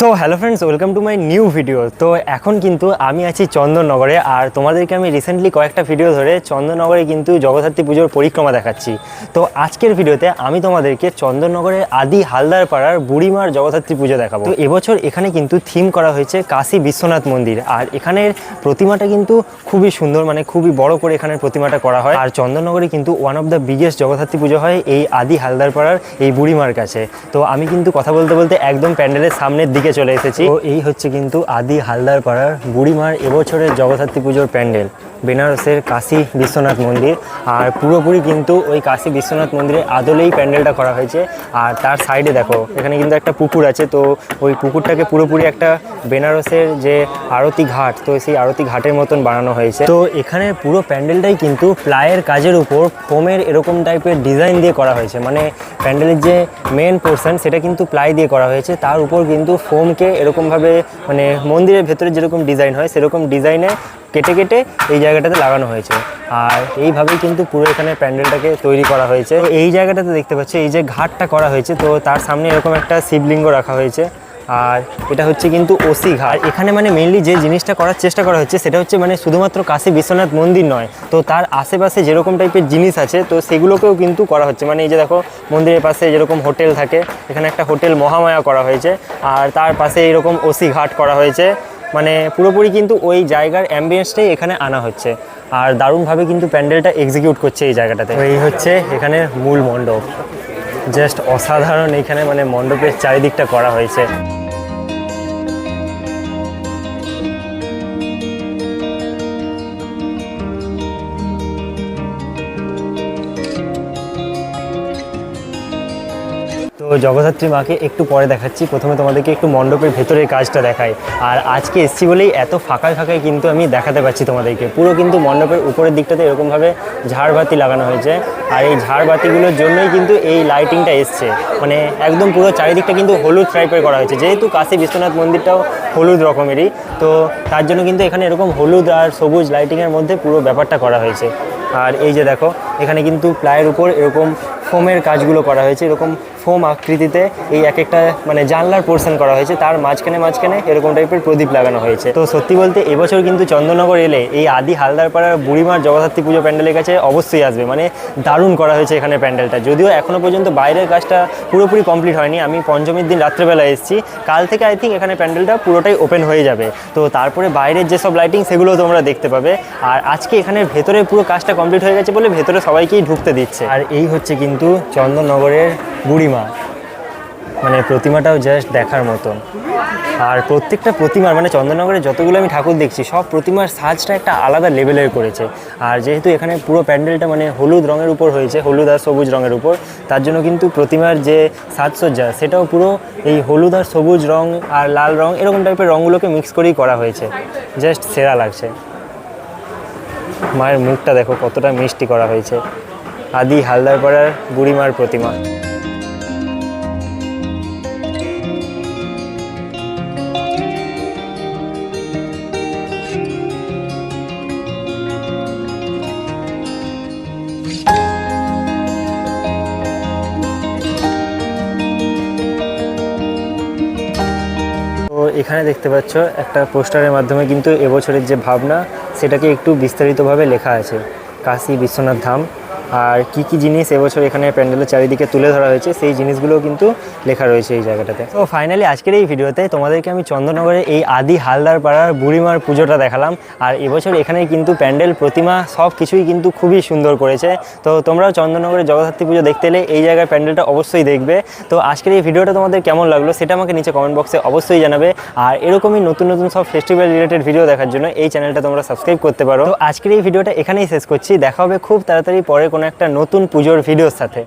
So hello friends welcome to my new video তো এখন কিন্তু আমি আছি চন্দননগরে আর তোমাদেরকে আমি রিসেন্টলি কয়েকটা ভিডিও ধরে চন্দননগরে কিন্তু জগদ্ধাত্রী পুজোর পরিক্রমা দেখাচ্ছি। তো আজকের ভিডিওতে আমি তোমাদেরকে চন্দননগরের আদি হালদার পাড়ার বুড়িমার জগদ্ধাত্রী পুজো দেখাবো। তো এবছর এখানে কিন্তু থিম করা হয়েছে কাশী বিশ্বনাথ মন্দির আর এখানের প্রতিমাটা কিন্তু খুবই সুন্দর মানে খুবই বড় করে এখানের প্রতিমাটা করা হয়। আর চন্দননগরে কিন্তু one of the biggest Jagaddhatri Puja হয় এই আদি হালদার পাড়ার এই বুড়িমার কাছে। তো আমি কিন্তু কথা বলতে বলতে একদম প্যান্ডেলের সামনের দিকে চলে এসেছি। তো এই হচ্ছে কিন্তু আদি হালদার পাড়ার বুড়িমার এবছরের জগদ্ধাত্রী পুজোর প্যান্ডেল। বেনারসের কাশী বিশ্বনাথ মন্দির। আর পুরোপুরি কিন্তু ওই কাশী বিশ্বনাথ মন্দিরের আদলেই প্যান্ডেলটা করা হয়েছে। আর তার সাইডে দেখো, এখানে কিন্তু একটা পুকুর আছে, তো ওই পুকুরটাকে পুরোপুরি একটা বেনারসের যে আরতি ঘাট, তো সেই আরতি ঘাটের মতন বানানো হয়েছে। তো এখানে পুরো প্যান্ডেলটাই কিন্তু প্লায়ের কাজের উপর ফোমের এরকম টাইপের ডিজাইন দিয়ে করা হয়েছে। মানে প্যান্ডেলের যে মেন পোর্শন, সেটা কিন্তু প্লাই দিয়ে করা হয়েছে। তার উপর কিন্তু ফোমকে এরকমভাবে মানে মন্দিরের ভেতরে যেরকম ডিজাইন হয়, সেরকম ডিজাইনে কেটে কেটে এই জায়গাটাতে লাগানো হয়েছে। আর এইভাবেই কিন্তু পুরো এখানে প্যান্ডেলটাকে তৈরি করা হয়েছে। এই জায়গাটাতে দেখতে পাচ্ছি, এই যে ঘাটটা করা হয়েছে, তো তার সামনে এরকম একটা শিবলিঙ্গ রাখা হয়েছে। আর এটা হচ্ছে কিন্তু ওসি ঘাট। এখানে মানে মেনলি যে জিনিসটা করার চেষ্টা করা হচ্ছে, সেটা হচ্ছে মানে শুধুমাত্র কাশী বিশ্বনাথ মন্দির নয়। তো তার আশেপাশে যেরকম টাইপের জিনিস আছে, তো সেগুলোকেও কিন্তু করা হচ্ছে। মানে এই যে দেখো, মন্দিরের পাশে যেরকম হোটেল থাকে, এখানে একটা হোটেল মহামায়া করা হয়েছে। আর তার পাশে এরকম ওসি ঘাট করা হয়েছে। মানে পুরোপুরি কিন্তু ওই জায়গার অ্যাম্বিয়েন্সটাই এখানে আনা হচ্ছে। আর দারুণভাবে কিন্তু প্যান্ডেলটা এক্সিকিউট করছে এই জায়গাটাতে। এই হচ্ছে এখানে মূল মণ্ডপ। জাস্ট অসাধারণ এখানে মানে মণ্ডপের চারিদিকটা করা হয়েছে। জগদ্ধাত্রী মাকে একটু পরে দেখাচ্ছি। প্রথমে তোমাদেরকে একটু মণ্ডপের ভেতরের কাজটা দেখাই। আর আজকে এসছি বলেই এত ফাঁকায় ফাঁকায় কিন্তু আমি দেখাতে পাচ্ছি তোমাদেরকে। পুরো কিন্তু মণ্ডপের উপরের দিকটাতে এরকমভাবে ঝাড়বাতি লাগানো হয়েছে। আর এই ঝাড়বাতিগুলোর জন্যই কিন্তু এই লাইটিংটা এসছে। মানে একদম পুরো চারিদিকটা কিন্তু হলুদ টাইপের করা হয়েছে। যেহেতু কাশী বিশ্বনাথ মন্দিরটাও হলুদ রকমেরই, তো তার জন্য কিন্তু এখানে এরকম হলুদ আর সবুজ লাইটিংয়ের মধ্যে পুরো ব্যাপারটা করা হয়েছে। আর এই যে দেখো, এখানে কিন্তু প্লায়ের উপর এরকম ফোমের কাজগুলো করা হয়েছে। এরকম ফোম আকৃতিতে এই এক একটা মানে জানলার পোর্শন করা হয়েছে। তার মাঝখানে মাঝখানে এরকম টাইপের প্রদীপ লাগানো হয়েছে। তো সত্যি বলতে এবছর কিন্তু চন্দননগর এলে এই আদি হালদারপাড়ার বুড়িমার জগদ্ধাত্রী পুজো প্যান্ডেলের কাছে অবশ্যই আসবে। মানে দারুণ করা হয়েছে এখানে প্যান্ডেলটা। যদিও এখনও পর্যন্ত বাইরের কাজটা পুরোপুরি কমপ্লিট হয়নি। আমি পঞ্চমীর দিন রাত্রেবেলা এসেছি। কাল থেকে আই থিঙ্ক এখানে প্যান্ডেলটা পুরোটাই ওপেন হয়ে যাবে। তো তারপরে বাইরের যেসব লাইটিং সেগুলো তোমরা দেখতে পাবে। আর আজকে এখানে ভেতরে পুরো কাজটা কমপ্লিট হয়ে গেছে বলে ভেতরে সবাইকেই ঢুকতে দিচ্ছে। আর এই হচ্ছে কিন্তু চন্দননগরের বুড়িমা। মানে প্রতিমাটাও জাস্ট দেখার মতন। আর প্রত্যেকটা প্রতিমার মানে চন্দননগরে যতগুলো আমি ঠাকুর দেখছি, সব প্রতিমার সাজটা একটা আলাদা লেভেলের করেছে। আর যেহেতু এখানে পুরো প্যান্ডেলটা মানে হলুদ রঙের উপর হয়েছে, হলুদ আর সবুজ রঙের উপর, তার জন্য কিন্তু প্রতিমার যে সাজসজ্জা, সেটাও পুরো এই হলুদ আর সবুজ রং আর লাল রং, এরকম টাইপের রঙগুলোকে মিক্স করেই করা হয়েছে। জাস্ট সেরা লাগছে। মায়ের মুখটা দেখো, কতটা মিষ্টি করা হয়েছে। আদি হালদারপাড়ার বুড়িমার প্রতিমা। এখানে দেখতে পাচ্ছ, একটা পোস্টারের মাধ্যমে কিন্তু এবছরের যে ভাবনা, সেটাকে একটু বিস্তারিতভাবে লেখা আছে। কাশী বিশ্বনাথ ধাম। আর কি কি জিনিস এবছর এখানে প্যান্ডেলের চারিদিকে তুলে ধরা হয়েছে, সেই জিনিসগুলোও কিন্তু লেখা রয়েছে এই জায়গাটাতে। তো ফাইনালি আজকের এই ভিডিওতে তোমাদেরকে আমি চন্দননগরের এই আদি হালদার পাড়ার বুড়িমার পুজোটা দেখালাম, আর এবছর এখানে কিন্তু প্যান্ডেল প্রতিমা সব কিছুই কিন্তু খুবই সুন্দর করেছে। তো তোমরাও চন্দননগরের জগদ্ধাত্রী পুজো দেখতে এলে এই জায়গার প্যান্ডেলটা অবশ্যই দেখবে। তো আজকের এই ভিডিওটা তোমাদের কেমন লাগল সেটা আমাকে নিচে কমেন্ট বক্সে অবশ্যই জানাবে। আর এরকমই নতুন নতুন সব ফেস্টিভ্যাল রিলেটেড ভিডিও দেখার জন্য এই চ্যানেলটা তোমরা সাবস্ক্রাইব করতে পারো। তো আজকের এই ভিডিওটা এখানেই শেষ করছি, দেখা হবে খুব তাড়াতাড়ি পরে কোনো একটা নতুন পুজোর ভিডিওর সাথে।